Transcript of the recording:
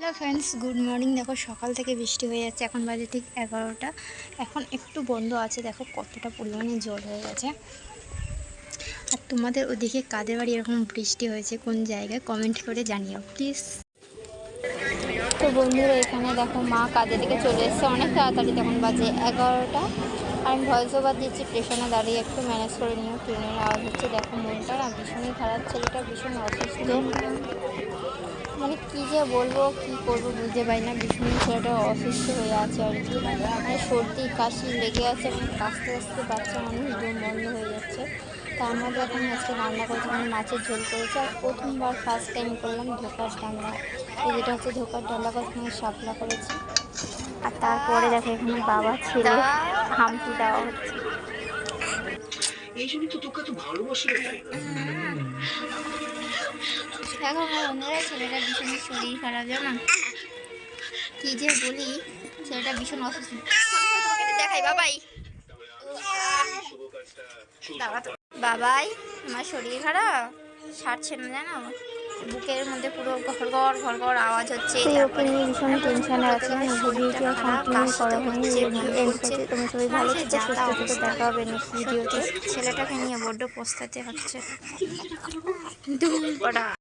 Hello friends good morning দেখো, সকাল থেকে বৃষ্টি হয়ে যাচ্ছে, এখন বাজে ঠিক এগারোটা। এখন একটু বন্ধ আছে, দেখো কতটা পরিমাণে জল হয়ে গেছে। আর তোমাদের ওদিকে কাদের বাড়ি এরকম বৃষ্টি হয়েছে, কোন জায়গায়? কমেন্ট করে জানিও প্লিজ তো বন্ধুরা, এখানে দেখো মা কাজের দিকে চলে এসছে, অনেক তাড়াতাড়ি তখন বাজে এগারোটা। আর আমি ভয়েস ওভার দিচ্ছি স্টেশনে দাঁড়িয়ে একটু ম্যানেজ করে নিও, ট্রেনের আওয়াজ হচ্ছে, দেখো মনটা ভীষণই খারাপ, ছেলেটা ভীষণ অসুস্থ। মানে কী যে বলব কী করব বুঝতে পারি না। ভীষণ ছেলেটা অসুস্থ হয়ে আছে আর কি। মানে সর্দি কাশি লেগে আছে এবং কাশতে কাশতে বাচ্চা মানুষ দম বন্ধ হয়ে যাচ্ছে। তা আমাদের এখন আজকে রান্না করেছি মানে মাছের ঝোল করেছি। আর প্রথমবার ফার্স্ট টাইম করলাম ধোকার ডাঙ্গা এই যেটা হচ্ছে ধোকার ডালা কখনো শাপলা করেছি। আর তারপরে দেখো এখানে বাবা ছেলে হামকি দেওয়া হচ্ছে। এই জন্যই তো তোকে তো ভালোবাসি। দেখো বন্ধুরা ছেলেটা ভীষণ শরীর খারাপ জানো? কি যে বলি ছেলেটা ভীষণ অসুস্থ। দেখাই বাবাই। বাবাই আমার শরীর খারাপ? ছাড়ছে না জানো? বুকের মধ্যে পুরো ঘর ঘর ঘর ঘর আওয়াজ হচ্ছে ওকে নিয়ে ভীষণ টেনশনে আছে ভিডিওটি কন্টিনিউ করা হয়নি এন্ড করছি তুমি সবাই ভালো থেকো সুস্থ থেকো দেখা হবে নেক্সট ভিডিওতে। ছেলেটাকে নিয়ে বড্ড পোস্তাতে হচ্ছে। দুল